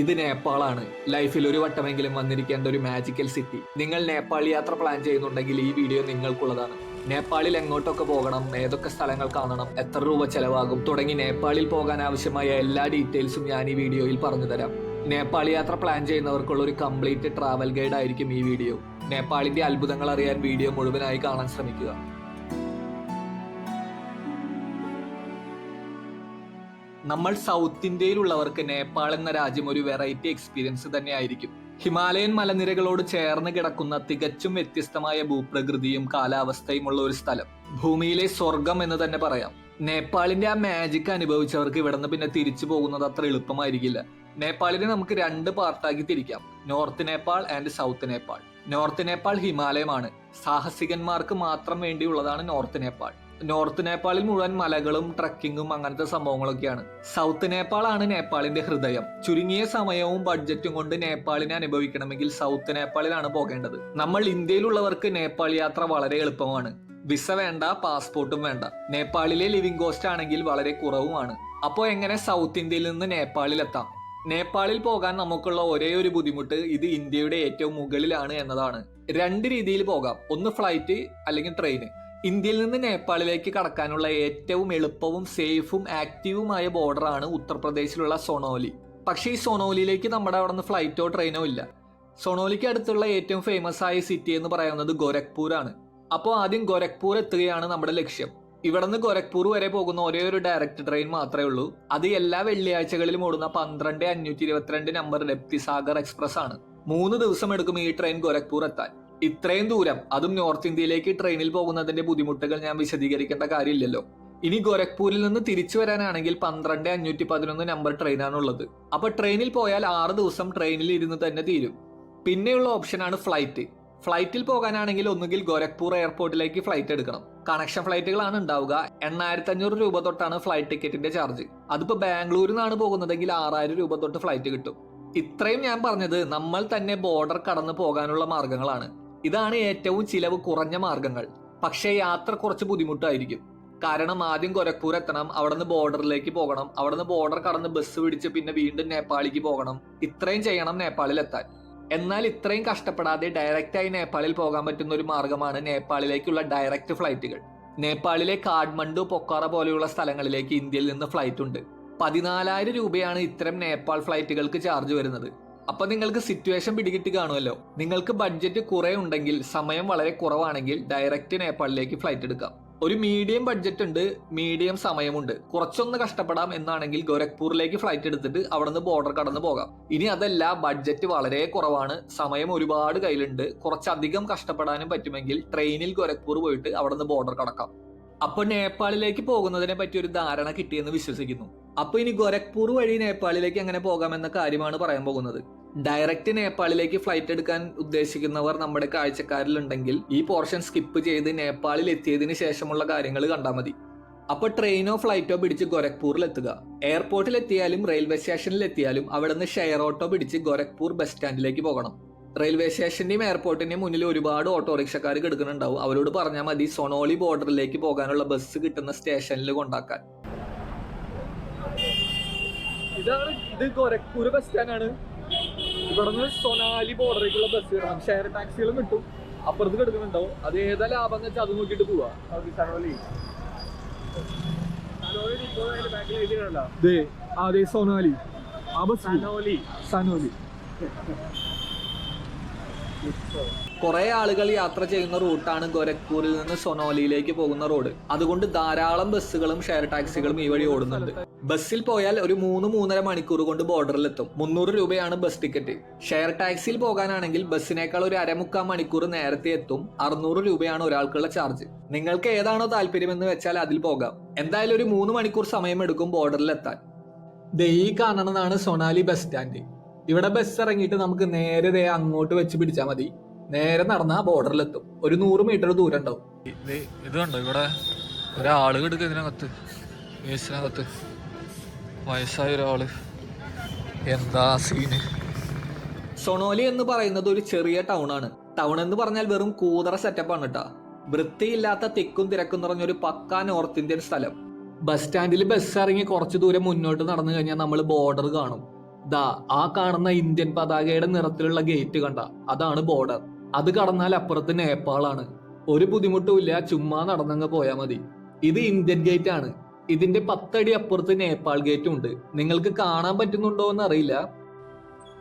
ഇത് നേപ്പാളാണ്. ലൈഫിൽ ഒരു വട്ടമെങ്കിലും വന്നിരിക്കേണ്ട ഒരു മാജിക്കൽ സിറ്റി നിങ്ങൾ നേപ്പാൾ യാത്ര പ്ലാൻ ചെയ്യുന്നുണ്ടെങ്കിൽ ഈ വീഡിയോ നിങ്ങൾക്കുള്ളതാണ്. നേപ്പാളിൽ എങ്ങോട്ടൊക്കെ പോകണം ഏതൊക്കെ സ്ഥലങ്ങൾ കാണണം എത്ര രൂപ ചെലവാകും തുടങ്ങി നേപ്പാളിൽ പോകാൻ ആവശ്യമായ എല്ലാ ഡീറ്റെയിൽസും ഞാൻ ഈ വീഡിയോയിൽ പറഞ്ഞു തരാം. നേപ്പാൾ യാത്ര പ്ലാൻ ചെയ്യുന്നവർക്കുള്ള ഒരു കംപ്ലീറ്റ് ട്രാവൽ ഗൈഡ് ആയിരിക്കും ഈ വീഡിയോ നേപ്പാളിന്റെ അത്ഭുതങ്ങൾ അറിയാൻ വീഡിയോ മുഴുവനായി കാണാൻ ശ്രമിക്കുക. നമ്മൾ സൗത്ത് ഇന്ത്യയിലുള്ളവർക്ക് നേപ്പാൾ എന്ന രാജ്യം ഒരു വെറൈറ്റി എക്സ്പീരിയൻസ് തന്നെയായിരിക്കും. ഹിമാലയൻ മലനിരകളോട് ചേർന്ന് കിടക്കുന്ന തികച്ചും വ്യത്യസ്തമായ ഭൂപ്രകൃതിയും കാലാവസ്ഥയുമുള്ള ഒരു സ്ഥലം. ഭൂമിയിലെ സ്വർഗം എന്ന് തന്നെ പറയാം. നേപ്പാളിന്റെ ആ മാജിക് അനുഭവിച്ചവർക്ക് ഇവിടുന്ന് പിന്നെ തിരിച്ചു പോകുന്നത് അത്ര എളുപ്പമായിരിക്കില്ല. നേപ്പാളിനെ നമുക്ക് രണ്ട് പാർട്ടാക്കി തിരിക്കാം. North Nepal and south Nepal. North Nepal ഹിമാലയമാണ്. സാഹസികന്മാർക്ക് മാത്രം വേണ്ടിയുള്ളതാണ് നോർത്ത് നേപ്പാൾ. നോർത്ത് നേപ്പാളിൽ മുഴുവൻ മലകളും ട്രക്കിങ്ങും അങ്ങനത്തെ സംഭവങ്ങളൊക്കെയാണ്. സൗത്ത് നേപ്പാളാണ് നേപ്പാളിന്റെ ഹൃദയം. ചുരുങ്ങിയ സമയവും ബഡ്ജറ്റും കൊണ്ട് നേപ്പാളിനെ അനുഭവിക്കണമെങ്കിൽ സൗത്ത് നേപ്പാളിലാണ് പോകേണ്ടത്. നമ്മൾ ഇന്ത്യയിലുള്ളവർക്ക് നേപ്പാൾ യാത്ര വളരെ എളുപ്പമാണ്. വിസ വേണ്ട പാസ്പോർട്ടും വേണ്ട. നേപ്പാളിലെ ലിവിംഗ് കോസ്റ്റ് ആണെങ്കിൽ വളരെ കുറവുമാണ്. അപ്പോൾ എങ്ങനെ സൗത്ത് ഇന്ത്യയിൽ നിന്ന് നേപ്പാളിൽ എത്താം? നേപ്പാളിൽ പോകാൻ നമുക്കുള്ള ഒരേ ഒരു ബുദ്ധിമുട്ട് ഇത് ഇന്ത്യയുടെ ഏറ്റവും മുകളിലാണ് എന്നതാണ്. രണ്ട് രീതിയിൽ പോകാം. ഒന്ന് ഫ്ലൈറ്റ് അല്ലെങ്കിൽ ട്രെയിന്. ഇന്ത്യയിൽ നിന്ന് നേപ്പാളിലേക്ക് കടക്കാനുള്ള ഏറ്റവും എളുപ്പവും സേഫും ആക്റ്റീവുമായ ബോർഡറാണ് ഉത്തർപ്രദേശിലുള്ള സൊണോലി. പക്ഷേ ഈ സൊണോലിയിലേക്ക് നമ്മുടെ അവിടെ നിന്ന് ഫ്ലൈറ്റോ ട്രെയിനോ ഇല്ല. സൊണോലിക്ക് അടുത്തുള്ള ഏറ്റവും ഫേമസ് ആയ സിറ്റി എന്ന് പറയുന്നത് ഗോരഖ്പൂർ ആണ് അപ്പോൾ ആദ്യം ഗോരഖ്പൂർ എത്തുകയാണ് നമ്മുടെ ലക്ഷ്യം. ഇവിടെ നിന്ന് ഗോരഖ്പൂർ വരെ പോകുന്ന ഒരേ ഒരു ഡയറക്റ്റ് ട്രെയിൻ മാത്രമേ ഉള്ളൂ. അത് എല്ലാ വെള്ളിയാഴ്ചകളിലും ഓടുന്ന പന്ത്രണ്ട് അഞ്ഞൂറ്റി ഇരുപത്തിരണ്ട് നമ്പർ രപ്തിസാഗർ എക്സ്പ്രസ് ആണ് മൂന്ന് ദിവസം എടുക്കും ഈ ട്രെയിൻ ഗോരഖ്പൂർ എത്താൻ. ഇത്രയും ദൂരം അതും നോർത്ത് ഇന്ത്യയിലേക്ക് ട്രെയിനിൽ പോകുന്നതിന്റെ ബുദ്ധിമുട്ടുകൾ ഞാൻ വിശദീകരിക്കേണ്ട കാര്യമില്ലല്ലോ. ഇനി ഗോരഖ്പൂരിൽ നിന്ന് തിരിച്ചു വരാനാണെങ്കിൽ പന്ത്രണ്ട് അഞ്ഞൂറ്റി പതിനൊന്ന് നമ്പർ ട്രെയിനാണ് ഉള്ളത് അപ്പൊ ട്രെയിനിൽ പോയാൽ ആറ് ദിവസം ട്രെയിനിൽ ഇരുന്ന് തന്നെ തീരും. പിന്നെയുള്ള ഓപ്ഷനാണ് ഫ്ലൈറ്റ് ഫ്ലൈറ്റിൽ പോകാനാണെങ്കിൽ ഒന്നുകിൽ ഗോരഖ്പൂർ എയർപോർട്ടിലേക്ക് ഫ്ലൈറ്റ് എടുക്കണം. കണക്ഷൻ ഫ്ലൈറ്റുകളാണ് ഉണ്ടാവുക. എണ്ണായിരത്തി അഞ്ഞൂറ് രൂപ തൊട്ടാണ് ഫ്ലൈറ്റ് ടിക്കറ്റിന്റെ ചാർജ് അതിപ്പോ ബാംഗ്ലൂരിൽ നിന്നാണ് പോകുന്നതെങ്കിൽ ആറായിരം രൂപ തൊട്ട് ഫ്ലൈറ്റ് കിട്ടും. ഇത്രയും ഞാൻ പറഞ്ഞത് നമ്മൾ തന്നെ ബോർഡർ കടന്നു പോകാനുള്ള മാർഗങ്ങളാണ്. ഇതാണ് ഏറ്റവും ചിലവ് കുറഞ്ഞ മാർഗങ്ങൾ. പക്ഷേ യാത്ര കുറച്ച് ബുദ്ധിമുട്ടായിരിക്കും. കാരണം ആദ്യം ഗൊരഖ്പൂർ എത്തണം അവിടുന്ന് ബോർഡറിലേക്ക് പോകണം അവിടുന്ന് ബോർഡർ കടന്ന് ബസ് പിടിച്ച് പിന്നെ വീണ്ടും നേപ്പാളിക്ക് പോകണം. ഇത്രയും ചെയ്യണം നേപ്പാളിൽ എത്താൻ. എന്നാൽ ഇത്രയും കഷ്ടപ്പെടാതെ ഡയറക്റ്റ് ആയി നേപ്പാളിൽ പോകാൻ പറ്റുന്ന ഒരു മാർഗമാണ് നേപ്പാളിലേക്കുള്ള ഡയറക്റ്റ് ഫ്ലൈറ്റുകൾ നേപ്പാളിലെ കാഠ്മണ്ഡു പൊക്കാറ പോലെയുള്ള സ്ഥലങ്ങളിലേക്ക് ഇന്ത്യയിൽ നിന്ന് ഫ്ലൈറ്റ് ഉണ്ട്. പതിനാലായിരം രൂപയാണ് ഇത്തരം നേപ്പാൾ ഫ്ലൈറ്റുകൾക്ക് ചാർജ് വരുന്നത്. അപ്പൊ നിങ്ങൾക്ക് സിറ്റുവേഷൻ പിടികിട്ടി കാണുമല്ലോ. നിങ്ങൾക്ക് ബഡ്ജറ്റ് കുറെ ഉണ്ടെങ്കിൽ സമയം വളരെ കുറവാണെങ്കിൽ ഡയറക്റ്റ് നേപ്പാളിലേക്ക് ഫ്ലൈറ്റ് എടുക്കാം. ഒരു മീഡിയം ബഡ്ജറ്റ് ഉണ്ട് മീഡിയം സമയമുണ്ട്. കുറച്ചൊന്ന് കഷ്ടപ്പെടാം എന്നാണെങ്കിൽ ഗോരഖ്പൂരിലേക്ക് ഫ്ലൈറ്റ് എടുത്തിട്ട് അവിടെ നിന്ന് ബോർഡർ കടന്ന് പോകാം. ഇനി അതല്ല ബഡ്ജറ്റ് വളരെ കുറവാണ് സമയം ഒരുപാട് കയ്യിലുണ്ട്. കുറച്ചധികം കഷ്ടപ്പെടാനും പറ്റുമെങ്കിൽ ട്രെയിനിൽ ഗോരഖ്പൂർ പോയിട്ട് അവിടെ നിന്ന് ബോർഡർ കടക്കാം അപ്പൊ നേപ്പാളിലേക്ക് പോകുന്നതിനെ പറ്റി ഒരു ധാരണ കിട്ടിയെന്ന് വിശ്വസിക്കുന്നു. അപ്പൊ ഇനി ഗോരഖ്പൂർ വഴി നേപ്പാളിലേക്ക് എങ്ങനെ പോകാമെന്ന കാര്യമാണ് പറയാൻ പോകുന്നത്. ഡയറക്റ്റ് നേപ്പാളിലേക്ക് ഫ്ലൈറ്റ് എടുക്കാൻ ഉദ്ദേശിക്കുന്നവർ നമ്മുടെ കാഴ്ചക്കാരിലുണ്ടെങ്കിൽ ഈ പോർഷൻ സ്കിപ്പ് ചെയ്ത് നേപ്പാളിൽ എത്തിയതിന് ശേഷമുള്ള കാര്യങ്ങൾ കണ്ടാൽ മതി. അപ്പൊ ട്രെയിനോ ഫ്ലൈറ്റോ പിടിച്ച് ഗോരഖ്പൂരിൽ എത്തുക. എയർപോർട്ടിൽ എത്തിയാലും റെയിൽവേ സ്റ്റേഷനിൽ എത്തിയാലും അവിടെ നിന്ന് ഷെയർ ഓട്ടോ പിടിച്ച് ഗോരഖ്പൂർ ബസ് സ്റ്റാൻഡിലേക്ക് പോകണം. റെയിൽവേ സ്റ്റേഷന്റെയും എയർപോർട്ടിന്റെയും മുന്നിൽ ഒരുപാട് ഓട്ടോറിക്ഷക്കാർ കിടക്കുന്നുണ്ടാവും. അവരോട് പറഞ്ഞാൽ മതി സൊണോളി ബോർഡറിലേക്ക് പോകാനുള്ള ബസ് കിട്ടുന്ന സ്റ്റേഷനിൽ കൊണ്ടാക്കാൻ. ഇതാണ് ഇത് ഗോരഖ്പൂർ ബസ് സ്റ്റാൻഡാണ് ഇവിടുന്ന് സൊനാലി ബോർഡറേക്കുള്ള ബസ് കിടണം ഷെയർ ടാക്സികളും കിട്ടും. അപ്പുറത്ത് കിടക്കുന്നുണ്ടാവും അത് ഏതാ ലാഭം എന്ന് വെച്ചാൽ അത് നോക്കിയിട്ട് പോവാ. ദേ സൊനാലി. ആ ബസ് സനോലി. കുറെ ആളുകൾ യാത്ര ചെയ്യുന്ന റൂട്ടാണ് ഗോരഖ്പൂരിൽ നിന്ന് സൊനോലിയിലേക്ക് പോകുന്ന റോഡ്. അതുകൊണ്ട് ധാരാളം ബസ്സുകളും ഷെയർ ടാക്സികളും ഈ വഴി ഓടുന്നുണ്ട്. ബസ്സിൽ പോയാൽ ഒരു മൂന്ന് മൂന്നര മണിക്കൂർ കൊണ്ട് ബോർഡറിലെത്തും. മുന്നൂറ് രൂപയാണ് ബസ് ടിക്കറ്റ്. ഷെയർ ടാക്സിയിൽ പോകാനാണെങ്കിൽ ബസ്സിനേക്കാൾ ഒരു അരമുക്കാൽ മണിക്കൂർ നേരത്തെ എത്തും. അറുന്നൂറ് രൂപയാണ് ഒരാൾക്കുള്ള ചാർജ്. നിങ്ങൾക്ക് ഏതാണോ താല്പര്യമെന്ന് വെച്ചാൽ അതിൽ പോകാം. എന്തായാലും ഒരു മൂന്ന് മണിക്കൂർ സമയമെടുക്കും ബോർഡറിലെത്താൻ. ദേ ഈ കാണുന്നതാണ് സൊണാലി ബസ് സ്റ്റാൻഡ്. ഇവിടെ ബസ് ഇറങ്ങിയിട്ട് നമുക്ക് നേരെ ദേ അങ്ങോട്ട് വെച്ച് പിടിച്ചാൽ മതി. നേരെ നടന്ന ബോർഡറിലെത്തും. ഒരു നൂറ് മീറ്റർ ദൂരം ഉണ്ടാവും. ഇത് കണ്ടോ ഇവിടെ? ഒരാൾ കിടക്കുക ഇതിനകത്ത്. വേസ്റ്റിനകത്ത് വയസ്സായ ഒരാൾ. എന്താ സീന് സൊണോലി എന്ന് പറയുന്നത് ഒരു ചെറിയ ടൗൺ ആണ്. ടൗൺ എന്ന് പറഞ്ഞാൽ വെറും കൂതറ സെറ്റപ്പ് ആണ് കേട്ടോ വൃത്തിയില്ലാത്ത തിക്കും തിരക്കും നിറഞ്ഞ ഒരു പക്കാ നോർത്ത് ഇന്ത്യൻ സ്ഥലം. ബസ് സ്റ്റാൻഡിൽ ബസ് ഇറങ്ങി കുറച്ച് ദൂരം മുന്നോട്ട് നടന്നു കഴിഞ്ഞാൽ നമ്മൾ ബോർഡർ കാണും. ദാ ആ കാണുന്ന ഇന്ത്യൻ പതാകയുടെ നിറത്തിലുള്ള ഗേറ്റ് കണ്ട. അതാണ് ബോർഡർ അത് കടന്നാൽ അപ്പുറത്ത് നേപ്പാളാണ്. ഒരു ബുദ്ധിമുട്ടുമില്ല ചുമ്മാ നടന്നങ്ങ് പോയാൽ മതി. ഇത് ഇന്ത്യൻ ഗേറ്റ് ആണ്. ഇതിന്റെ പത്തടി അപ്പുറത്ത് നേപ്പാൾ ഗേറ്റും ഉണ്ട്. നിങ്ങൾക്ക് കാണാൻ പറ്റുന്നുണ്ടോ എന്ന് അറിയില്ല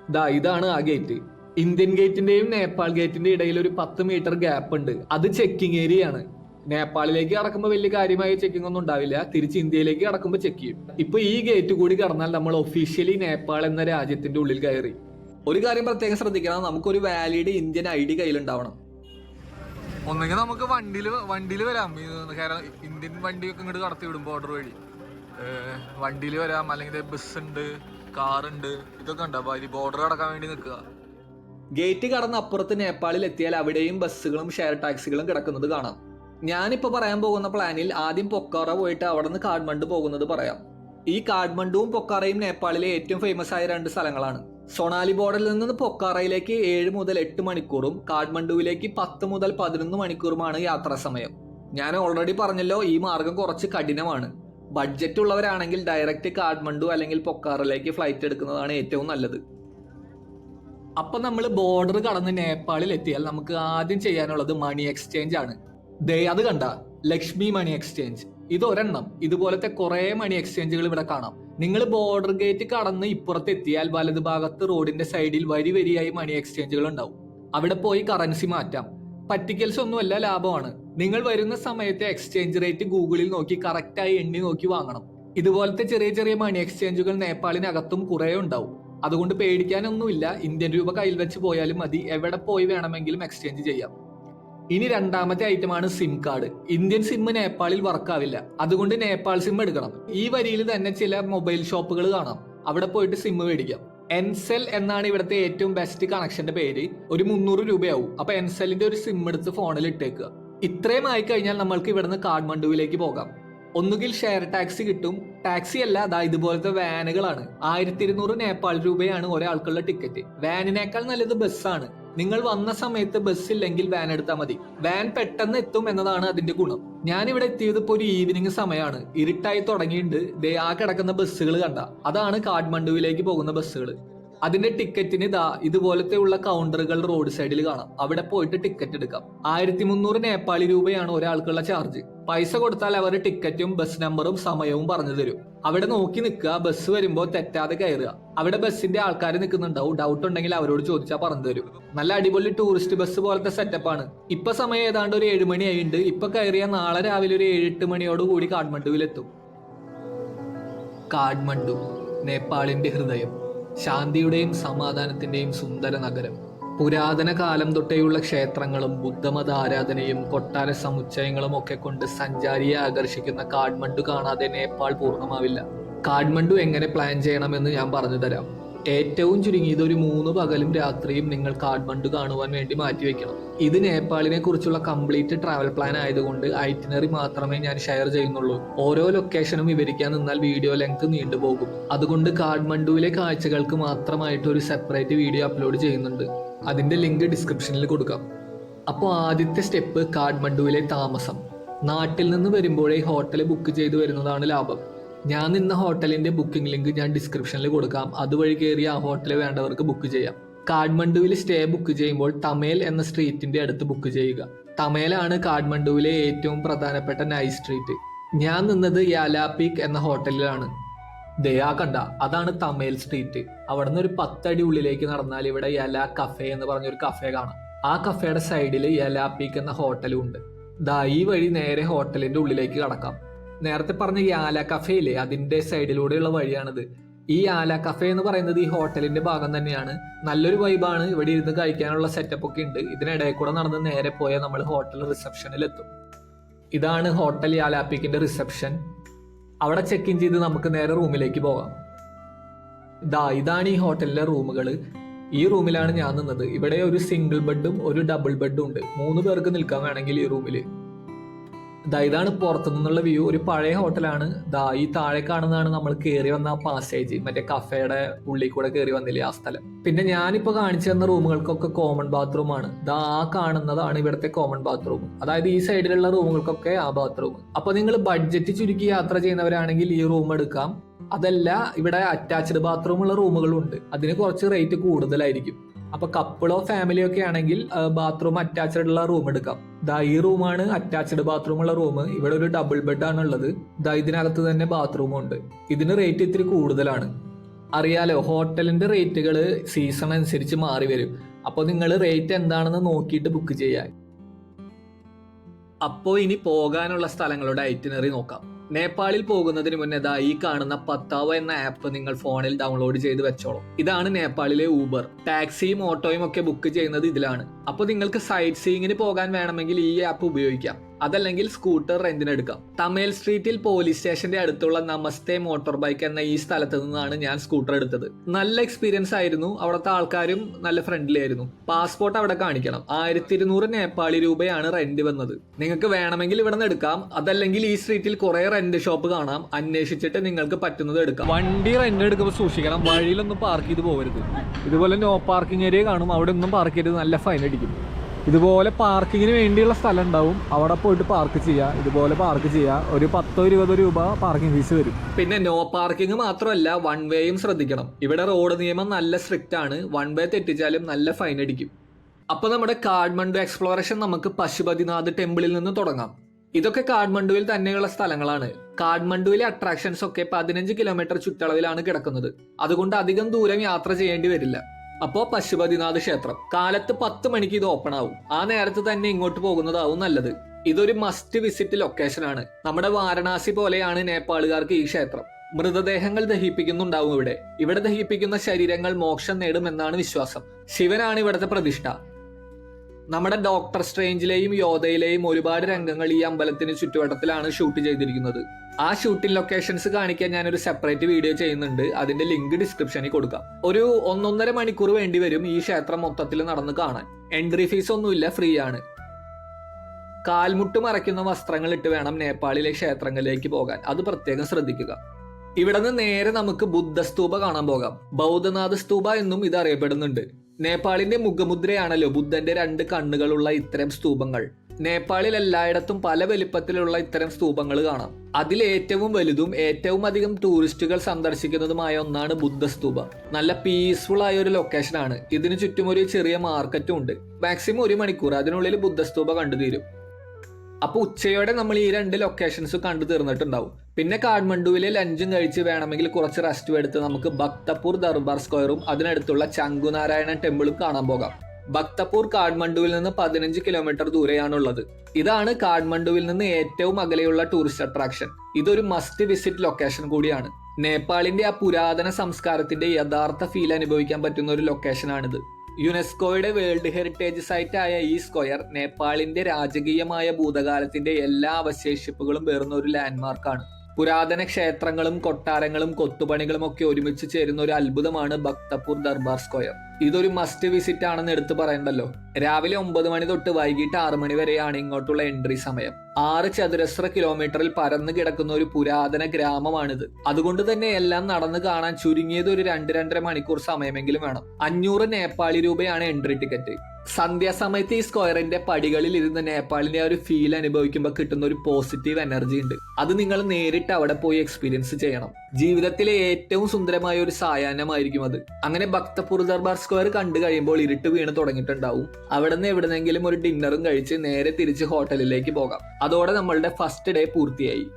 ദാ ഇതാണ് ആ ഗേറ്റ് ഇന്ത്യൻ ഗേറ്റിന്റെയും നേപ്പാൾ ഗേറ്റിന്റെ ഇടയിൽ ഒരു പത്ത് മീറ്റർ ഗ്യാപ്പ് ഉണ്ട്. അത് ചെക്കിംഗ് ഏരിയ ആണ്. നേപ്പാളിലേക്ക് കടക്കുമ്പോൾ വലിയ കാര്യമായ ചെക്കിംഗ് ഒന്നും ഉണ്ടാവില്ല. തിരിച്ച് ഇന്ത്യയിലേക്ക് കടക്കുമ്പോൾ ചെക്ക് ചെയ്യും. ഇപ്പൊ ഈ ഗേറ്റ് കൂടി കടന്നാൽ നമ്മൾ ഒഫീഷ്യലി നേപ്പാൾ എന്ന രാജ്യത്തിന്റെ ഉള്ളിൽ കയറി. ഒരു കാര്യം പ്രത്യേകം ശ്രദ്ധിക്കണം. നമുക്കൊരു വാലിഡ് ഇന്ത്യൻ ഐ ഡി കയ്യിലുണ്ടാവണം. ഒന്നെങ്കിൽ നമുക്ക് വണ്ടിയിൽ വണ്ടിയിൽ വരാം. കാരണം ഇന്ത്യൻ വണ്ടിയൊക്കെ ഇങ്ങോട്ട് കടത്തി വിടും ബോർഡർ വഴി വണ്ടിയിൽ വരാം. അല്ലെങ്കിൽ ബസ് ഉണ്ട് കാറുണ്ട് ഇതൊക്കെ ഉണ്ട്. അപ്പൊ അതിൽ ബോർഡർ കടക്കാൻ വേണ്ടി നിൽക്കുക. ഗേറ്റ് കടന്ന് അപ്പുറത്ത് നേപ്പാളിൽ എത്തിയാൽ അവിടെയും ബസ്സുകളും ഷെയർ ടാക്സികളും കിടക്കുന്നത് കാണാം. ഞാനിപ്പോ പറയാൻ പോകുന്ന പ്ലാനിൽ ആദ്യം പൊക്കാറ പോയിട്ട് അവിടെ നിന്ന് കാഠ്മണ്ഡു പോകുന്നത് പറയാം. ഈ കാഠ്മണ്ഡുവും പൊക്കാറയും നേപ്പാളിലെ ഏറ്റവും ഫേമസ് ആയ രണ്ട് സ്ഥലങ്ങളാണ്. സൊണാലി ബോർഡറിൽ നിന്ന് പൊക്കാറയിലേക്ക് ഏഴ് മുതൽ എട്ട് മണിക്കൂറും കാഠ്മണ്ഡുവിലേക്ക് പത്ത് മുതൽ പതിനൊന്ന് മണിക്കൂറുമാണ് യാത്രാ സമയം. ഞാൻ ഓൾറെഡി പറഞ്ഞല്ലോ ഈ മാർഗം കുറച്ച് കഠിനമാണ്. ബഡ്ജറ്റ് ഉള്ളവരാണെങ്കിൽ ഡയറക്റ്റ് കാഠ്മണ്ഡു അല്ലെങ്കിൽ പൊക്കാറിലേക്ക് ഫ്ലൈറ്റ് എടുക്കുന്നതാണ് ഏറ്റവും നല്ലത്. അപ്പം നമ്മൾ ബോർഡർ കടന്ന് നേപ്പാളിൽ എത്തിയാൽ നമുക്ക് ആദ്യം ചെയ്യാനുള്ളത് മണി എക്സ്ചേഞ്ച് ആണ്. ദേ അത് കണ്ട ലക്ഷ്മി മണി എക്സ്ചേഞ്ച് ഇത് ഒരെണ്ണം ഇതുപോലത്തെ കുറെ മണി എക്സ്ചേഞ്ചുകൾ ഇവിടെ കാണാം. നിങ്ങൾ ബോർഡർ ഗേറ്റ് കടന്ന് ഇപ്പുറത്തെത്തിയാൽ വലത് ഭാഗത്ത് റോഡിന്റെ സൈഡിൽ വരി വരിയായി മണി എക്സ്ചേഞ്ചുകൾ ഉണ്ടാവും. അവിടെ പോയി കറൻസി മാറ്റാം. പറ്റിക്കൽസ് ഒന്നുമല്ല ലാഭമാണ്. നിങ്ങൾ വരുന്ന സമയത്തെ എക്സ്ചേഞ്ച് റേറ്റ് ഗൂഗിളിൽ നോക്കി കറക്റ്റായി എണ്ണി നോക്കി വാങ്ങണം. ഇതുപോലത്തെ ചെറിയ ചെറിയ മണി എക്സ്ചേഞ്ചുകൾ നേപ്പാളിനകത്തും കുറെ ഉണ്ടാവും. അതുകൊണ്ട് പേടിക്കാനൊന്നുമില്ല. ഇന്ത്യൻ രൂപ കയ്യിൽ വെച്ച് പോയാലും മതി. എവിടെ പോയി വേണമെങ്കിലും എക്സ്ചേഞ്ച് ചെയ്യാം. ഇനി രണ്ടാമത്തെ ഐറ്റമാണ് സിം കാർഡ്. ഇന്ത്യൻ സിം നേപ്പാളിൽ വർക്കാവില്ല. അതുകൊണ്ട് നേപ്പാൾ സിം എടുക്കണം. ഈ വരിയിൽ തന്നെ ചില മൊബൈൽ ഷോപ്പുകൾ കാണാം. അവിടെ പോയിട്ട് സിം മേടിക്കാം. എൻസെൽ എന്നാണ് ഇവിടുത്തെ ഏറ്റവും ബെസ്റ്റ് കണക്ഷന്റെ പേര്. ഒരു മുന്നൂറ് രൂപയാവും. അപ്പൊ എൻസെല്ലിന്റെ ഒരു സിം എടുത്ത് ഫോണിൽ ഇട്ടേക്കുക ഇത്രയും ആയി കഴിഞ്ഞാൽ നമ്മൾക്ക് ഇവിടുന്ന് കാഠ്മണ്ഡുവിലേക്ക് പോകാം. ഒന്നുകിൽ ഷെയർ ടാക്സി കിട്ടും. ടാക്സി അല്ല അതാ ഇതുപോലത്തെ വാനുകളാണ് ആയിരത്തി ഇരുന്നൂറ് നേപ്പാൾ രൂപയാണ് ഒരാൾക്കുള്ള ടിക്കറ്റ് വാനിനേക്കാൾ നല്ലത് ബസ്സാണ് നിങ്ങൾ വന്ന സമയത്ത് ബസ് ഇല്ലെങ്കിൽ വാൻ എടുത്താൽ മതി. വാൻ പെട്ടെന്ന് എത്തും എന്നതാണ് അതിന്റെ ഗുണം. ഞാൻ ഇവിടെ എത്തിയത് ഇപ്പോൾ ഒരു ഈവനിങ് സമയമാണ് ഇരുട്ടായി തുടങ്ങിയിട്ടുണ്ട്. ദേ ആ കിടക്കുന്ന ബസ്സുകൾ കണ്ട. അതാണ് കാഠ്മണ്ഡുവിലേക്ക് പോകുന്ന ബസ്സുകൾ അതിന്റെ ടിക്കറ്റിന് ഇതാ ഇതുപോലത്തെ ഉള്ള കൗണ്ടറുകൾ റോഡ് സൈഡിൽ കാണാം. അവിടെ പോയിട്ട് ടിക്കറ്റ് എടുക്കാം. ആയിരത്തി മുന്നൂറ് നേപ്പാളി രൂപയാണ് ഒരാൾക്കുള്ള ചാർജ് പൈസ കൊടുത്താൽ അവർ ടിക്കറ്റും ബസ് നമ്പറും സമയവും പറഞ്ഞു തരും. അവിടെ നോക്കി നിൽക്കുക. ബസ് വരുമ്പോൾ തെറ്റാതെ കയറുക. അവിടെ ബസ്സിന്റെ ആൾക്കാർ നിൽക്കുന്നുണ്ടാവും. ഡൗട്ട് ഉണ്ടെങ്കിൽ അവരോട് ചോദിച്ചാൽ പറഞ്ഞു തരും. നല്ല അടിപൊളി ടൂറിസ്റ്റ് ബസ് പോലത്തെ സെറ്റപ്പാണ് ഇപ്പൊ സമയം ഏതാണ്ട് ഒരു ഏഴുമണി ആയിട്ടുണ്ട് ഇപ്പൊ കയറിയ നാളെ രാവിലെ ഒരു ഏഴ് എട്ട് മണിയോട് കൂടി കാഠ്മണ്ഡുവിലെത്തും. കാഠ്മണ്ഡു നേപ്പാളിന്റെ ഹൃദയം. ശാന്തിയുടെയും സമാധാനത്തിന്റെയും സുന്ദര നഗരം. പുരാതന കാലം തൊട്ടേയുള്ള ക്ഷേത്രങ്ങളും ബുദ്ധമത ആരാധനയും കൊട്ടാര സമുച്ചയങ്ങളും ഒക്കെ കൊണ്ട് സഞ്ചാരിയെ ആകർഷിക്കുന്ന കാഠ്മണ്ഡു കാണാതെ നേപ്പാൾ പൂർണമാവില്ല. കാഠ്മണ്ഡു എങ്ങനെ പ്ലാൻ ചെയ്യണമെന്ന് ഞാൻ പറഞ്ഞു തരാം. ഏറ്റവും ചുരുങ്ങിയത് ഒരു മൂന്ന് പകലും രാത്രിയും നിങ്ങൾ കാഠ്മണ്ഡു കാണുവാൻ വേണ്ടി മാറ്റിവെക്കണം ഇത് നേപ്പാളിനെ കുറിച്ചുള്ള കംപ്ലീറ്റ് ട്രാവൽ പ്ലാൻ ആയതുകൊണ്ട് ഐറ്റിനറി മാത്രമേ ഞാൻ ഷെയർ ചെയ്യുന്നുള്ളൂ. ഓരോ ലൊക്കേഷനും വിവരിക്കാൻ നിന്നാൽ വീഡിയോ ലെങ്ത് നീണ്ടുപോകും. അതുകൊണ്ട് കാഠ്മണ്ഡുവിലെ കാഴ്ചകൾക്ക് മാത്രമായിട്ട് ഒരു സെപ്പറേറ്റ് വീഡിയോ അപ്ലോഡ് ചെയ്യുന്നുണ്ട്. അതിന്റെ ലിങ്ക് ഡിസ്ക്രിപ്ഷനിൽ കൊടുക്കാം. അപ്പോൾ ആദ്യത്തെ സ്റ്റെപ്പ് കാഠ്മണ്ഡുവിലെ താമസം. നാട്ടിൽ നിന്ന് വരുമ്പോഴേ ഹോട്ടൽ ബുക്ക് ചെയ്തു വരുന്നതാണ് ലാഭം. ഞാൻ നിന്ന ഹോട്ടലിന്റെ ബുക്കിംഗ് ലിങ്ക് ഞാൻ ഡിസ്ക്രിപ്ഷനിൽ കൊടുക്കാം. അതുവഴി കയറി ആ ഹോട്ടൽ വേണ്ടവർക്ക് ബുക്ക് ചെയ്യാം. കാഠ്മണ്ഡുവിൽ സ്റ്റേ ബുക്ക് ചെയ്യുമ്പോൾ തമേൽ എന്ന സ്ട്രീറ്റിന്റെ അടുത്ത് ബുക്ക് ചെയ്യുക. തമേലാണ് കാഠ്മണ്ഡുവിലെ ഏറ്റവും പ്രധാനപ്പെട്ട നൈറ്റ് സ്ട്രീറ്റ് ഞാൻ നിന്നത് യാലാപീക്ക് എന്ന ഹോട്ടലിലാണ് ദയാ കണ്ട അതാണ് തമേൽ സ്ട്രീറ്റ് അവിടെ നിന്ന് ഒരു പത്തടി ഉള്ളിലേക്ക് നടന്നാൽ ഇവിടെ യല കഫേ എന്ന് പറഞ്ഞൊരു കഫേ കാണാം. ആ കഫേയുടെ സൈഡിൽ യലാപീക്ക് എന്ന ഹോട്ടലും ഉണ്ട്. ദാ ഈ വഴി നേരെ ഹോട്ടലിന്റെ ഉള്ളിലേക്ക് കടക്കാം. നേരത്തെ പറഞ്ഞ യാല കഫേ ഇല്ലേ? അതിന്റെ സൈഡിലൂടെയുള്ള വഴിയാണിത്. ഈ ആല കഫേ എന്ന് പറയുന്നത് ഈ ഹോട്ടലിന്റെ ഭാഗം തന്നെയാണ്. നല്ലൊരു വൈബാണ് ഇവിടെ ഇരുന്ന് കഴിക്കാനുള്ള സെറ്റപ്പ് ഒക്കെ ഉണ്ട്. ഇതിനിടയിൽ കൂടെ നടന്ന് നേരെ പോയാൽ നമ്മൾ ഹോട്ടൽ റിസപ്ഷനിൽ എത്തും. ഇതാണ് ഹോട്ടൽ യാലാപ്പിക്കിന്റെ റിസപ്ഷൻ അവിടെ ചെക്ക് ഇൻ ചെയ്ത് നമുക്ക് നേരെ റൂമിലേക്ക് പോകാം. ഇതാ ഇതാണ് ഈ ഹോട്ടലിലെ റൂമുകൾ ഈ റൂമിലാണ് ഞാൻ നിന്നത്. ഇവിടെ ഒരു സിംഗിൾ ബെഡും ഒരു ഡബിൾ ബെഡും ഉണ്ട്. മൂന്ന് പേർക്ക് നിൽക്കാൻ വേണമെങ്കിൽ ഈ റൂമിൽ ദാ ഇതാണ് പുറത്തു നിന്നുള്ള വ്യൂ ഒരു പഴയ ഹോട്ടലാണ് ദാ ഈ താഴെ കാണുന്നതാണ് നമ്മൾ കയറി വന്ന ആ പാസേജ് മറ്റേ കഫേയുടെ ഉള്ളിൽ കൂടെ കയറി വന്നില്ലേ ആ സ്ഥലം. പിന്നെ ഞാനിപ്പോ കാണിച്ചു തന്ന റൂമുകൾക്കൊക്കെ കോമൺ ബാത്റൂം ആണ്. ദാ ആ കാണുന്നതാണ് ഇവിടുത്തെ കോമൺ ബാത്റൂം അതായത് ഈ സൈഡിലുള്ള റൂമുകൾക്കൊക്കെ ആ ബാത്റൂം അപ്പൊ നിങ്ങൾ ബഡ്ജറ്റ് ചുരുക്കി യാത്ര ചെയ്യുന്നവരാണെങ്കിൽ ഈ റൂം എടുക്കാം. അതല്ല ഇവിടെ അറ്റാച്ച്ഡ് ബാത്റൂം ഉള്ള റൂമുകളുണ്ട് അതിന് കുറച്ച് റേറ്റ് കൂടുതലായിരിക്കും. അപ്പൊ കപ്പിളോ ഫാമിലിയോ ഒക്കെ ആണെങ്കിൽ ബാത്റൂം അറ്റാച്ച്ഡ് ഉള്ള റൂം എടുക്കാം. ദാ ഈ റൂമാണ് അറ്റാച്ച്ഡ് ബാത്റൂം ഉള്ള റൂം ഇവിടെ ഒരു ഡബിൾ ബെഡ് ആണ് ഉള്ളത്. ദാ ഇതിനകത്ത് തന്നെ ബാത്റൂം ഉണ്ട്. ഇതിന് റേറ്റ് ഇത്തിരി കൂടുതലാണ്. അറിയാലോ ഹോട്ടലിന്റെ റേറ്റുകൾ സീസൺ അനുസരിച്ച് മാറി വരും. അപ്പോൾ നിങ്ങൾ റേറ്റ് എന്താണെന്ന് നോക്കിയിട്ട് ബുക്ക് ചെയ്യാൻ അപ്പോൾ ഇനി പോകാനുള്ള സ്ഥലങ്ങളുടെ ഐറ്റിനറി നോക്കാം. നേപ്പാളിൽ പോകുന്നതിന് മുന്നേ ദാ ഈ കാണുന്ന പത്താവ എന്ന ആപ്പ് നിങ്ങൾ ഫോണിൽ ഡൗൺലോഡ് ചെയ്ത് വെച്ചോളൂ. ഇതാണ് നേപ്പാളിലെ ഊബർ. ടാക്സിയും ഓട്ടോയും ഒക്കെ ബുക്ക് ചെയ്യുന്നത് ഇതിലാണ്. അപ്പോൾ നിങ്ങൾക്ക് സൈറ്റ് സീയിങ്ങിന് പോകാൻ വേണമെങ്കിൽ ഈ ആപ്പ് ഉപയോഗിക്കാം. അതല്ലെങ്കിൽ സ്കൂട്ടർ റെന്റിന് എടുക്കാം. തമേൽ സ്ട്രീറ്റിൽ പോലീസ് സ്റ്റേഷന്റെ അടുത്തുള്ള നമസ്തേ മോട്ടോർ ബൈക്ക് എന്ന ഈ സ്ഥലത്ത് നിന്നാണ് ഞാൻ സ്കൂട്ടർ എടുത്തത്. നല്ല എക്സ്പീരിയൻസ് ആയിരുന്നു. അവിടുത്തെ ആൾക്കാരും നല്ല ഫ്രണ്ട്ലി ആയിരുന്നു. പാസ്പോർട്ട് അവിടെ കാണിക്കണം. ആയിരത്തി ഇരുന്നൂറ് നേപ്പാളി രൂപയാണ് റെന്റ് വന്നത്. നിങ്ങൾക്ക് വേണമെങ്കിൽ ഇവിടെ നിന്ന് എടുക്കാം. അതല്ലെങ്കിൽ ഈ സ്ട്രീറ്റിൽ കുറെ റെന്റ് ഷോപ്പ് കാണാം. അന്വേഷിച്ചിട്ട് നിങ്ങൾക്ക് പറ്റുന്നത് എടുക്കാം. വണ്ടി റെന്റ് എടുക്കുമ്പോൾ സൂക്ഷിക്കണം. വഴിയിലൊന്നും പാർക്ക് ചെയ്ത് പോകരുത്. ഇതുപോലെ നോ പാർക്കിംഗ് ഏരിയ കാണും. അവിടെ ഒന്നും പാർക്ക് ചെയ്ത് നല്ല ഫൈൻ അടിക്കും. ഇതുപോലെ പാർക്കിങ്ങിന് വേണ്ടിയുള്ള സ്ഥലം ഉണ്ടാവും. അവിടെ പോയിട്ട് പാർക്ക് ചെയ്യുക ഇതുപോലെ പാർക്ക് ചെയ്യുക ഒരു പത്തോ ഇരുപതോ രൂപ പാർക്കിംഗ് ഫീസ് വരും. പിന്നെ നോ പാർക്കിംഗ് മാത്രമല്ല വൺ വേയും ശ്രദ്ധിക്കണം. ഇവിടെ റോഡ് നിയമം നല്ല സ്ട്രിക്റ്റ് ആണ്. വൺ വേ തെറ്റിച്ചാലും നല്ല ഫൈൻ അടിക്കും. അപ്പൊ നമ്മുടെ കാഠ്മണ്ഡു എക്സ്പ്ലോറേഷൻ നമുക്ക് പശുപതിനാഥ് ടെമ്പിളിൽ നിന്ന് തുടങ്ങാം. ഇതൊക്കെ കാഠ്മണ്ഡുവിൽ തന്നെയുള്ള സ്ഥലങ്ങളാണ്. കാഠ്മണ്ഡുവിലെ അട്രാക്ഷൻസ് ഒക്കെ പതിനഞ്ച് കിലോമീറ്റർ ചുറ്റളവിലാണ് കിടക്കുന്നത്. അതുകൊണ്ട് അധികം ദൂരം യാത്ര ചെയ്യേണ്ടി വരില്ല. അപ്പോ പശുപതിനാഥ് ക്ഷേത്രം കാലത്ത് പത്ത് മണിക്ക് ഇത് ഓപ്പൺ ആവും. ആ നേരത്ത് തന്നെ ഇങ്ങോട്ട് പോകുന്നതാവും നല്ലത്. ഇതൊരു മസ്റ്റ് വിസിറ്റ് ലൊക്കേഷൻ ആണ്. നമ്മുടെ വാരണാസി പോലെയാണ് നേപ്പാളുകാർക്ക് ഈ ക്ഷേത്രം. മൃതദേഹങ്ങൾ ദഹിപ്പിക്കുന്നുണ്ടാവും ഇവിടെ. ഇവിടെ ദഹിപ്പിക്കുന്ന ശരീരങ്ങൾ മോക്ഷം നേടുമെന്നാണ് വിശ്വാസം. ശിവനാണ് ഇവിടുത്തെ പ്രതിഷ്ഠ. നമ്മുടെ ഡോക്ടർ സ്ട്രേഞ്ചിലെയും യോധയിലെയും ഒരുപാട് രംഗങ്ങൾ ഈ അമ്പലത്തിന് ചുറ്റുവട്ടത്തിലാണ് ഷൂട്ട് ചെയ്തിരിക്കുന്നത്. ആ ഷൂട്ടിംഗ് ലൊക്കേഷൻസ് കാണിക്കാൻ ഞാൻ ഒരു സെപ്പറേറ്റ് വീഡിയോ ചെയ്യുന്നുണ്ട്. അതിന്റെ ലിങ്ക് ഡിസ്ക്രിപ്ഷനിൽ കൊടുക്കാം. ഒരു ഒന്നൊന്നര മണിക്കൂർ വേണ്ടി വരും ഈ ക്ഷേത്രം മൊത്തത്തിൽ നടന്ന് കാണാൻ. എൻട്രി ഫീസ് ഒന്നുമില്ല ഫ്രീ ആണ്. കാൽമുട്ട് മറയ്ക്കുന്ന വസ്ത്രങ്ങൾ ഇട്ട് വേണം നേപ്പാളിലെ ക്ഷേത്രങ്ങളിലേക്ക് പോകാൻ. അത് പ്രത്യേകം ശ്രദ്ധിക്കുക. ഇവിടെ നിന്ന് നേരെ നമുക്ക് ബുദ്ധസ്തൂപ കാണാൻ പോകാം. ബൗദ്ധനാഥ സ്തൂപ എന്നും ഇത് അറിയപ്പെടുന്നുണ്ട്. നേപ്പാളിന്റെ മുഖമുദ്രയാണല്ലോ ബുദ്ധന്റെ രണ്ട് കണ്ണുകളുള്ള ഇത്തരം സ്തൂപങ്ങൾ. നേപ്പാളിൽ എല്ലായിടത്തും പല വലിപ്പത്തിലുള്ള ഇത്തരം സ്തൂപങ്ങൾ കാണാം. അതിൽ ഏറ്റവും വലുതും ഏറ്റവും അധികം ടൂറിസ്റ്റുകൾ സന്ദർശിക്കുന്നതുമായ ഒന്നാണ് ബുദ്ധസ്തൂപം. നല്ല പീസ്ഫുൾ ആയ ഒരു ലൊക്കേഷൻ ആണ്. ഇതിനു ചുറ്റും ഒരു ചെറിയ മാർക്കറ്റും ഉണ്ട്. മാക്സിമം ഒരു മണിക്കൂർ അതിനുള്ളിൽ ബുദ്ധസ്തൂപ കണ്ടു തീരും അപ്പൊ ഉച്ചയോടെ നമ്മൾ ഈ രണ്ട് ലൊക്കേഷൻസ് കണ്ടു തീർന്നിട്ടുണ്ടാവും പിന്നെ കാഠ്മണ്ഡുവിലെ ലഞ്ചും കഴിച്ച് വേണമെങ്കിൽ കുറച്ച് റെസ്റ്റ് എടുത്ത് നമുക്ക് ഭക്തപൂർ ദർബാർ സ്ക്വയറും അതിനടുത്തുള്ള ചങ്കുനാരായണൻ ടെമ്പിളും കാണാൻ പോകാം. ഭക്തപൂർ കാഠ്മണ്ഡുവിൽ നിന്ന് പതിനഞ്ച് കിലോമീറ്റർ ദൂരെയാണുള്ളത്. ഇതാണ് കാഠ്മണ്ഡുവിൽ നിന്ന് ഏറ്റവും അകലെയുള്ള ടൂറിസ്റ്റ് അട്രാക്ഷൻ ഇതൊരു മസ്റ്റ് വിസിറ്റ് ലൊക്കേഷൻ കൂടിയാണ്. നേപ്പാളിന്റെ ആ പുരാതന സംസ്കാരത്തിന്റെ യഥാർത്ഥ ഫീൽ അനുഭവിക്കാൻ പറ്റുന്ന ഒരു ലൊക്കേഷനാണിത് യുനെസ്കോയുടെ വേൾഡ് ഹെറിറ്റേജ് സൈറ്റ് ആയ ഈ സ്ക്വയർ നേപ്പാളിന്റെ രാജകീയമായ ഭൂതകാലത്തിന്റെ എല്ലാ അവശേഷിപ്പുകളും പേർന്ന ഒരു ലാൻഡ്മാർക്കാണ് പുരാതന ക്ഷേത്രങ്ങളും കൊട്ടാരങ്ങളും കൊത്തുപണികളും ഒക്കെ ഒരുമിച്ച് ചേരുന്ന ഒരു അത്ഭുതമാണ് ഭക്തപൂർ ദർബാർ സ്ക്വയർ. ഇതൊരു മസ്റ്റ് വിസിറ്റ് ആണെന്ന് എടുത്തു പറയണ്ടല്ലോ. രാവിലെ ഒമ്പത് മണി തൊട്ട് വൈകിട്ട് ആറ് മണി വരെയാണ് ഇങ്ങോട്ടുള്ള എൻട്രി സമയം. ആറ് ചതുരശ്ര കിലോമീറ്ററിൽ പരന്നു കിടക്കുന്ന ഒരു പുരാതന ഗ്രാമമാണിത്. അതുകൊണ്ട് തന്നെ എല്ലാം നടന്നു കാണാൻ ചുരുങ്ങിയത് ഒരു രണ്ട് രണ്ടര മണിക്കൂർ സമയമെങ്കിലും വേണം. അഞ്ഞൂറ് നേപ്പാളി രൂപയാണ് എൻട്രി ടിക്കറ്റ് സന്ധ്യാസമയത്ത് ഈ സ്ക്വയറിന്റെ പടികളിൽ ഇരുന്ന് നേപ്പാളിന്റെ ഒരു ഫീൽ അനുഭവിക്കുമ്പോൾ കിട്ടുന്ന ഒരു പോസിറ്റീവ് എനർജി ഉണ്ട്. അത് നിങ്ങൾ നേരിട്ട് അവിടെ പോയി എക്സ്പീരിയൻസ് ചെയ്യണം. ജീവിതത്തിലെ ഏറ്റവും സുന്ദരമായ ഒരു സായാഹ്നമായിരിക്കും അത്. അങ്ങനെ ഭക്തപൂർ ദർബാർ സ്ക്വയർ കണ്ടു കഴിയുമ്പോൾ ഇരുട്ട് വീണ് തുടങ്ങിയിട്ടുണ്ടാവും. അവിടെ നിന്ന് എവിടെന്നെങ്കിലും ഒരു ഡിന്നറും കഴിച്ച് നേരെ തിരിച്ച് ഹോട്ടലിലേക്ക് പോകാം. അതോടെ നമ്മളുടെ ഫസ്റ്റ് ഡേ പൂർത്തിയായി.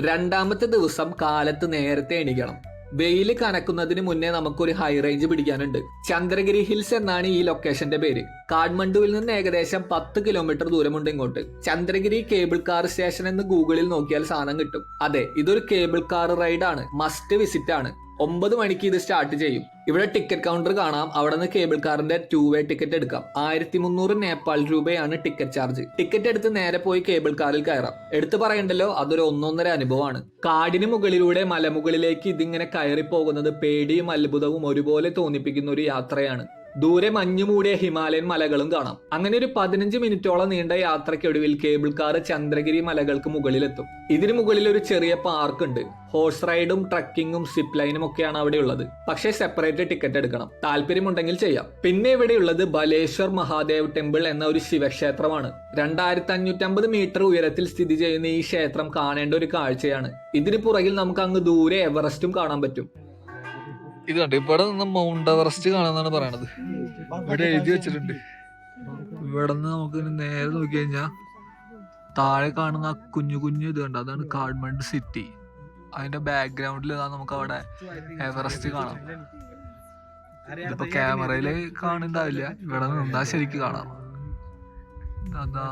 രണ്ടാമത്തെ ദിവസം കാലത്ത് നേരത്തെ എണീക്കണം. വെയിൽ കനക്കുന്നതിന് മുന്നേ നമുക്കൊരു ഹൈ റേഞ്ച് പിടിക്കാനുണ്ട്. ചന്ദ്രഗിരി ഹിൽസ് എന്നാണ് ഈ ലൊക്കേഷന്റെ പേര്. കാഠ്മണ്ഡുവിൽ നിന്ന് ഏകദേശം പത്ത് കിലോമീറ്റർ ദൂരമുണ്ട് ഇങ്ങോട്ട്. ചന്ദ്രഗിരി കേബിൾ കാർ സ്റ്റേഷൻ എന്ന് ഗൂഗിളിൽ നോക്കിയാൽ സാധനം കിട്ടും. അതെ ഇതൊരു കേബിൾ കാർ റൈഡ് ആണ്. മസ്റ്റ് വിസിറ്റ് ആണ്. ഒമ്പത് മണിക്ക് ഇത് സ്റ്റാർട്ട് ചെയ്യും. ഇവിടെ ടിക്കറ്റ് കൗണ്ടർ കാണാം. അവിടെ നിന്ന് കേബിൾ കാറിന്റെ ടു വേ ടിക്കറ്റ് എടുക്കാം. ആയിരത്തി മുന്നൂറ് നേപ്പാൾ രൂപയാണ് ടിക്കറ്റ് ചാർജ് ടിക്കറ്റ് എടുത്ത് നേരെ പോയി കേബിൾ കാറിൽ കയറാം. എടുത്തു പറയണ്ടല്ലോ അതൊരു ഒന്നൊന്നര അനുഭവമാണ്. കാടിന് മുകളിലൂടെ മലമുകളിലേക്ക് ഇതിങ്ങനെ കയറി പോകുന്നത് പേടിയും അത്ഭുതവും ഒരുപോലെ തോന്നിപ്പിക്കുന്ന ഒരു യാത്രയാണ്. ദൂരെ മഞ്ഞുമൂടിയ ഹിമാലയൻ മലകളും കാണാം. അങ്ങനെ ഒരു പതിനഞ്ച് മിനിറ്റോളം നീണ്ട യാത്രയ്ക്കൊടുവിൽ കേബിൾ കാർ ചന്ദ്രഗിരി മലകൾക്ക് മുകളിലെത്തും. ഇതിനു മുകളിൽ ഒരു ചെറിയ പാർക്ക് ഉണ്ട്. ഹോഴ്സ് റൈഡും ട്രക്കിങ്ങും സിപ്പ് ലൈനും ഒക്കെയാണ് അവിടെ ഉള്ളത്. പക്ഷേ സെപ്പറേറ്റ് ടിക്കറ്റ് എടുക്കണം. താല്പര്യമുണ്ടെങ്കിൽ ചെയ്യാം. പിന്നെ ഇവിടെയുള്ളത് ബലേശ്വർ മഹാദേവ് ടെമ്പിൾ എന്ന ഒരു ശിവക്ഷേത്രമാണ്. രണ്ടായിരത്തി അഞ്ഞൂറ്റമ്പത് മീറ്റർ ഉയരത്തിൽ സ്ഥിതി ചെയ്യുന്ന ഈ ക്ഷേത്രം കാണേണ്ട ഒരു കാഴ്ചയാണ്. ഇതിന് പുറകിൽ നമുക്ക് അങ്ങ് ദൂരെ എവറസ്റ്റും കാണാൻ പറ്റും. ഇത് കണ്ടു ഇവിടെ നിന്ന് മൗണ്ട് എവറസ്റ്റ് കാണാന്നാണ് പറയണത്. ഇവിടെ എഴുതി വെച്ചിട്ടുണ്ട്. ഇവിടെ നിന്ന് നമുക്ക് നേരെ നോക്കി കഴിഞ്ഞാൽ താഴെ കാണുന്ന ആ കുഞ്ഞു കുഞ്ഞു ഇത് കണ്ട അതാണ് കാഠ്മണ്ഡ് സിറ്റി. അതിന്റെ ബാക്ക്ഗ്രൗണ്ടിൽ നമുക്ക് അവിടെ എവറസ്റ്റ് കാണാം. ഇതിപ്പോ ക്യാമറയിൽ കാണുന്നുണ്ടാവില്ല. ഇവിടെ നിന്നാ ശരിക്ക് കാണാം. അതാ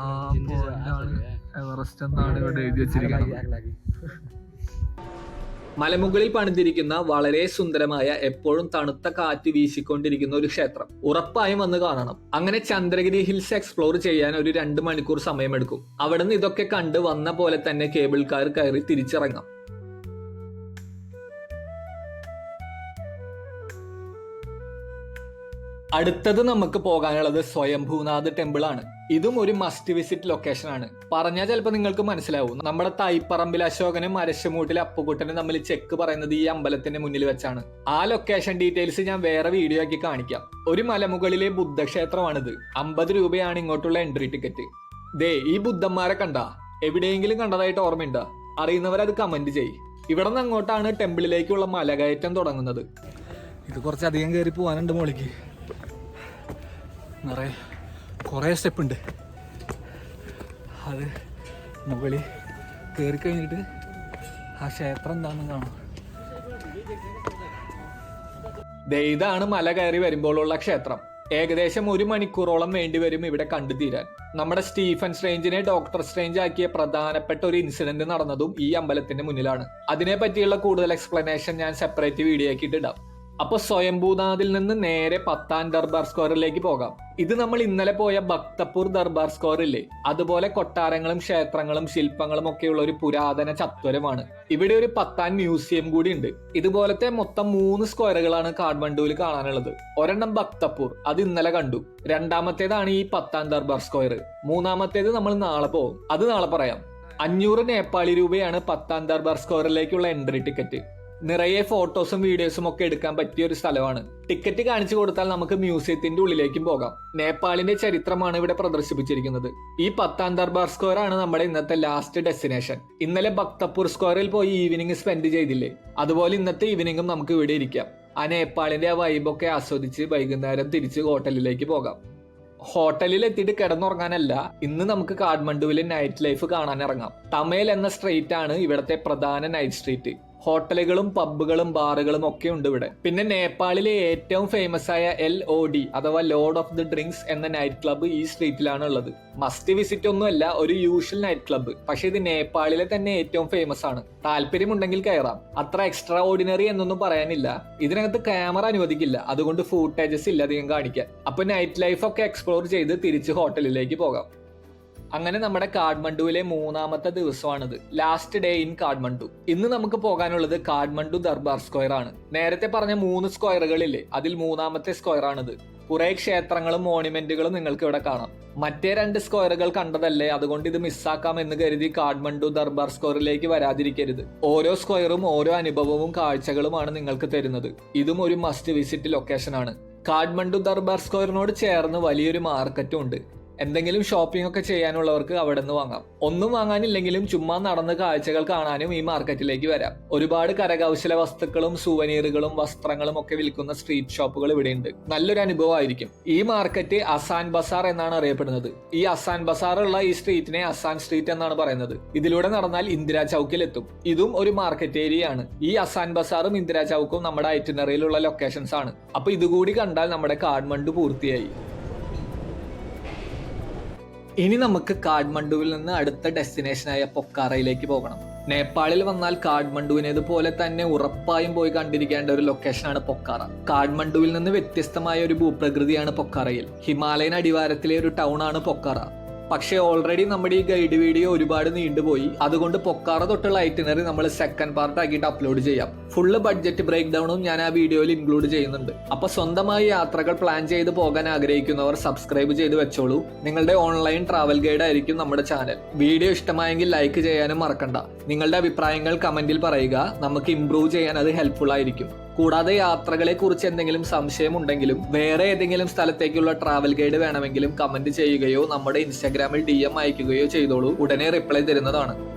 എവറസ്റ്റ് എന്നാണ് ഇവിടെ എഴുതി വെച്ചിരിക്കുന്നത്. മലമുകളിൽ പണിതിരിക്കുന്ന വളരെ സുന്ദരമായ എപ്പോഴും തണുത്ത കാറ്റ് വീശിക്കൊണ്ടിരിക്കുന്ന ഒരു ക്ഷേത്രം. ഉറപ്പായും വന്ന് കാണണം. അങ്ങനെ ചന്ദ്രഗിരി ഹിൽസ് എക്സ്പ്ലോർ ചെയ്യാൻ ഒരു രണ്ട് മണിക്കൂർ സമയമെടുക്കും. അവിടുന്ന് ഇതൊക്കെ കണ്ട് വന്ന പോലെ തന്നെ കേബിൾ കാർ കയറി തിരിച്ചിറങ്ങാം. അടുത്തത് നമുക്ക് പോകാനുള്ളത് സ്വയംഭൂനാഥ് ടെമ്പിൾ ആണ് ഇതും ഒരു മസ്റ്റ് വിസിറ്റ് ലൊക്കേഷൻ ആണ്. പറഞ്ഞാൽ ചിലപ്പോൾ നിങ്ങൾക്ക് മനസ്സിലാവും. നമ്മുടെ തൈപ്പറമ്പിൽ അശോകനും അരശമൂട്ടിലെ അപ്പുകുട്ടനും തമ്മിൽ ചെക്ക് പറയുന്നത് ഈ അമ്പലത്തിന്റെ മുന്നിൽ വെച്ചാണ്. ആ ലൊക്കേഷൻ ഡീറ്റെയിൽസ് ഞാൻ വേറെ വീഡിയോ ആക്കി കാണിക്കാം. ഒരു മലമുകളിലെ ബുദ്ധക്ഷേത്രമാണിത്. അമ്പത് രൂപയാണ് ഇങ്ങോട്ടുള്ള എൻട്രി ടിക്കറ്റ് ദേ ഈ ബുദ്ധന്മാരെ കണ്ട. എവിടെയെങ്കിലും കണ്ടതായിട്ട് ഓർമ്മയുണ്ടോ? അറിയുന്നവരത് കമന്റ് ചെയ് ഇവിടെ നിന്ന് അങ്ങോട്ടാണ് ടെമ്പിളിലേക്കുള്ള മലകയറ്റം തുടങ്ങുന്നത്. ഇത് കുറച്ചധികം കയറി പോകാനുണ്ട് മോളിക്ക്. നിറയെ കുറേ സ്റ്റെപ്പ് ഉണ്ട്. അത് മുകളിൽ കയറി കഴിഞ്ഞിട്ട് ആ ക്ഷേത്രം എന്താണെന്ന് കാണാം. ഇതാണ് മല കയറി വരുമ്പോഴുള്ള ക്ഷേത്രം. ഏകദേശം ഒരു മണിക്കൂറോളം വേണ്ടിവരും ഇവിടെ കണ്ടു തീരാൻ നമ്മുടെ സ്റ്റീഫൻ സ്ട്രേഞ്ചിനെ ഡോക്ടർ സ്ട്രേഞ്ച് ആക്കിയ പ്രധാനപ്പെട്ട ഒരു ഇൻസിഡന്റ് നടന്നതും ഈ അമ്പലത്തിന്റെ മുന്നിലാണ്. അതിനെ പറ്റിയുള്ള കൂടുതൽ എക്സ്പ്ലനേഷൻ ഞാൻ സെപ്പറേറ്റ് വീഡിയോ ആക്കിയിട്ട് ഇടാം. അപ്പൊ സ്വയംഭൂനാഥിൽ നിന്ന് നേരെ പത്താം ദർബാർ സ്ക്വയറിലേക്ക് പോകാം. ഇത് നമ്മൾ ഇന്നലെ പോയ ഭക്തപൂർ ദർബാർ സ്ക്വയറില്ലേ? അതുപോലെ കൊട്ടാരങ്ങളും ക്ഷേത്രങ്ങളും ശില്പങ്ങളും ഒക്കെയുള്ള ഒരു പുരാതന ചത്വരമാണ്. ഇവിടെ ഒരു പത്താൻ മ്യൂസിയം കൂടി ഉണ്ട്. ഇതുപോലത്തെ മൊത്തം മൂന്ന് സ്ക്വയറുകളാണ് കാഠ്മണ്ഡുവിൽ കാണാനുള്ളത്. ഒരെണ്ണം ഭക്തപൂർ അത് ഇന്നലെ കണ്ടു. രണ്ടാമത്തേതാണ് ഈ പത്താൻ ദർബാർ സ്ക്വയർ മൂന്നാമത്തേത് നമ്മൾ നാളെ പോകും. അത് നാളെ പറയാം. അഞ്ഞൂറ് നേപ്പാളി രൂപയാണ് പത്താം ദർബാർ സ്ക്വയറിലേക്കുള്ള എൻട്രി ടിക്കറ്റ്. നിറയെ ഫോട്ടോസും വീഡിയോസും ഒക്കെ എടുക്കാൻ പറ്റിയ ഒരു സ്ഥലമാണ്. ടിക്കറ്റ് കാണിച്ചു കൊടുത്താൽ നമുക്ക് മ്യൂസിയത്തിന്റെ ഉള്ളിലേക്കും പോകാം. നേപ്പാളിന്റെ ചരിത്രമാണ് ഇവിടെ പ്രദർശിപ്പിച്ചിരിക്കുന്നത്. ഈ പത്താം ദർബാർ സ്ക്വയർ ആണ് നമ്മുടെ ഇന്നത്തെ ലാസ്റ്റ് ഡെസ്റ്റിനേഷൻ ഇന്നലെ ഭക്തപൂർ സ്ക്വയറിൽ പോയി ഈവനിങ് സ്പെൻഡ് ചെയ്തില്ലേ? അതുപോലെ ഇന്നത്തെ ഈവനിങ്ങും നമുക്ക് ഇവിടെ ഇരിക്കാം. ആ നേപ്പാളിന്റെ ആ വൈബൊക്കെ ആസ്വദിച്ച് വൈകുന്നേരം തിരിച്ച് ഹോട്ടലിലേക്ക് പോകാം. ഹോട്ടലിൽ എത്തിയിട്ട് കിടന്നുറങ്ങാനല്ല ഇന്ന് നമുക്ക് കാഠ്മണ്ഡുവിലെ നൈറ്റ് ലൈഫ് കാണാൻ ഇറങ്ങാം. തമേൽ എന്ന സ്ട്രീറ്റ് ആണ് ഇവിടത്തെ പ്രധാന നൈറ്റ് സ്ട്രീറ്റ് ഹോട്ടലുകളും പബ്ബുകളും ബാറുകളും ഒക്കെ ഉണ്ട് ഇവിടെ. പിന്നെ നേപ്പാളിലെ ഏറ്റവും ഫേമസ് ആയ എൽ ഒ ഡി അഥവാ ലോർഡ് ഓഫ് ദി ഡ്രിങ്ക്സ് എന്ന നൈറ്റ് ക്ലബ്ബ് ഈ സ്ട്രീറ്റിലാണ് ഉള്ളത്. മസ്റ്റ് വിസിറ്റ് ഒന്നുമല്ല ഒരു യൂഷ്വൽ നൈറ്റ് ക്ലബ്ബ് പക്ഷെ ഇത് നേപ്പാളിലെ തന്നെ ഏറ്റവും ഫേമസ് ആണ്. താല്പര്യമുണ്ടെങ്കിൽ കയറാം. അത്ര എക്സ്ട്രാ ഓർഡിനറി എന്നൊന്നും പറയാനില്ല. ഇതിനകത്ത് ക്യാമറ അനുവദിക്കില്ല. അതുകൊണ്ട് ഫൂട്ടേജസ് ഇല്ല അധികം കാണിക്കാൻ. അപ്പൊ നൈറ്റ് ലൈഫ് ഒക്കെ എക്സ്പ്ലോർ ചെയ്ത് തിരിച്ച് ഹോട്ടലിലേക്ക് പോകാം. അങ്ങനെ നമ്മുടെ കാഠ്മണ്ഡുവിലെ മൂന്നാമത്തെ ദിവസമാണിത്. Last day in Kathmandu. ഇന്ന് നമുക്ക് പോകാനുള്ളത് കാഠ്മണ്ഡു ദർബാർ സ്ക്വയർ ആണ്. നേരത്തെ പറഞ്ഞ മൂന്ന് സ്ക്വയറുകളില്ലേ അതിൽ മൂന്നാമത്തെ സ്ക്വയർ ആണിത്. കുറെ ക്ഷേത്രങ്ങളും മോണിമെന്റുകളും നിങ്ങൾക്ക് ഇവിടെ കാണാം. മറ്റേ രണ്ട് സ്ക്വയറുകൾ കണ്ടതല്ലേ അതുകൊണ്ട് ഇത് മിസ്സാക്കാം എന്ന് കരുതി കാഠ്മണ്ഡു ദർബാർ സ്ക്വയറിലേക്ക് വരാതിരിക്കരുത്. ഓരോ സ്ക്വയറും ഓരോ അനുഭവവും കാഴ്ചകളുമാണ് നിങ്ങൾക്ക് തരുന്നത്. ഇതും ഒരു മസ്റ്റ് വിസിറ്റ് ലൊക്കേഷൻ ആണ്. കാഠ്മണ്ഡു ദർബാർ സ്ക്വയറിനോട് ചേർന്ന് വലിയൊരു മാർക്കറ്റും ഉണ്ട്. എന്തെങ്കിലും ഷോപ്പിംഗ് ഒക്കെ ചെയ്യാനുള്ളവർക്ക് അവിടെ നിന്ന് വാങ്ങാം. ഒന്നും വാങ്ങാനില്ലെങ്കിലും ചുമ്മാ നടന്ന് കാഴ്ചകൾ കാണാനും ഈ മാർക്കറ്റിലേക്ക് വരാം. ഒരുപാട് കരകൗശല വസ്തുക്കളും സുവനീറുകളും വസ്ത്രങ്ങളും ഒക്കെ വിൽക്കുന്ന സ്ട്രീറ്റ് ഷോപ്പുകൾ ഇവിടെയുണ്ട്. നല്ലൊരു അനുഭവമായിരിക്കും. ഈ മാർക്കറ്റ് അസാൻ ബസാർ എന്നാണ് അറിയപ്പെടുന്നത്. ഈ അസാൻ ബസാർ ഉള്ള ഈ സ്ട്രീറ്റിനെ അസാൻ സ്ട്രീറ്റ് എന്നാണ് പറയുന്നത്. ഇതിലൂടെ നടന്നാൽ ഇന്ദിരാ ചൌക്കിൽ എത്തും. ഇതും ഒരു മാർക്കറ്റ് ഏരിയ ആണ്. ഈ അസാൻ ബസാറും ഇന്ദിരാ ചൗക്കും നമ്മുടെ ഐറ്റിനറിയിലുള്ള ലൊക്കേഷൻസ് ആണ്. അപ്പൊ ഇതുകൂടി കണ്ടാൽ നമ്മുടെ കാഠ്മണ്ഡു പൂർത്തിയായി. ഇനി നമുക്ക് കാഠ്മണ്ഡുവിൽ നിന്ന് അടുത്ത ഡെസ്റ്റിനേഷനായ പൊക്കാറയിലേക്ക് പോകണം. നേപ്പാളിൽ വന്നാൽ കാഠ്മണ്ഡുവിനേതുപോലെ തന്നെ ഉറപ്പായും പോയി കണ്ടിരിക്കേണ്ട ഒരു ലൊക്കേഷനാണ് പൊക്കാറ. കാഠ്മണ്ഡുവിൽ നിന്ന് വ്യത്യസ്തമായ ഒരു ഭൂപ്രകൃതിയാണ് പൊക്കാറയിൽ. ഹിമാലയൻ അടിവാരത്തിലെ ഒരു ടൗൺ ആണ് പൊക്കാറ. പക്ഷേ ഓൾറെഡി നമ്മുടെ ഈ ഗൈഡ് വീഡിയോ ഒരുപാട് നീണ്ടുപോയി. അതുകൊണ്ട് പൊക്കാറ തൊട്ടുള്ള ഐറ്റിനറി നമ്മൾ സെക്കൻഡ് പാർട്ട് ആക്കിയിട്ട് അപ്ലോഡ് ചെയ്യാം. ഫുള്ള് ബഡ്ജറ്റ് ബ്രേക്ക് ഡൗണും ഞാൻ ആ വീഡിയോയിൽ ഇൻക്ലൂഡ് ചെയ്യുന്നുണ്ട്. അപ്പൊ സ്വന്തമായി യാത്രകൾ പ്ലാൻ ചെയ്ത് പോകാൻ ആഗ്രഹിക്കുന്നവർ സബ്സ്ക്രൈബ് ചെയ്ത് വെച്ചോളൂ. നിങ്ങളുടെ ഓൺലൈൻ ട്രാവൽ ഗൈഡ് ആയിരിക്കും നമ്മുടെ ചാനൽ വീഡിയോ ഇഷ്ടമായെങ്കിൽ ലൈക്ക് ചെയ്യാനും മറക്കണ്ട. നിങ്ങളുടെ അഭിപ്രായങ്ങൾ കമന്റിൽ പറയുക. നമുക്ക് ഇംപ്രൂവ് ചെയ്യാൻ അത് ഹെൽപ്ഫുൾ ആയിരിക്കും. കൂടാതെ യാത്രകളെ കുറിച്ച് എന്തെങ്കിലും സംശയമുണ്ടെങ്കിലും വേറെ ഏതെങ്കിലും സ്ഥലത്തേക്കുള്ള ട്രാവൽ ഗൈഡ് വേണമെങ്കിലും കമന്റ് ചെയ്യുകയോ നമ്മുടെ ഇൻസ്റ്റാഗ്രാമിൽ ഡി എം അയക്കുകയോ ചെയ്തോളൂ. ഉടനെ റിപ്ലൈ തരുന്നതാണ്.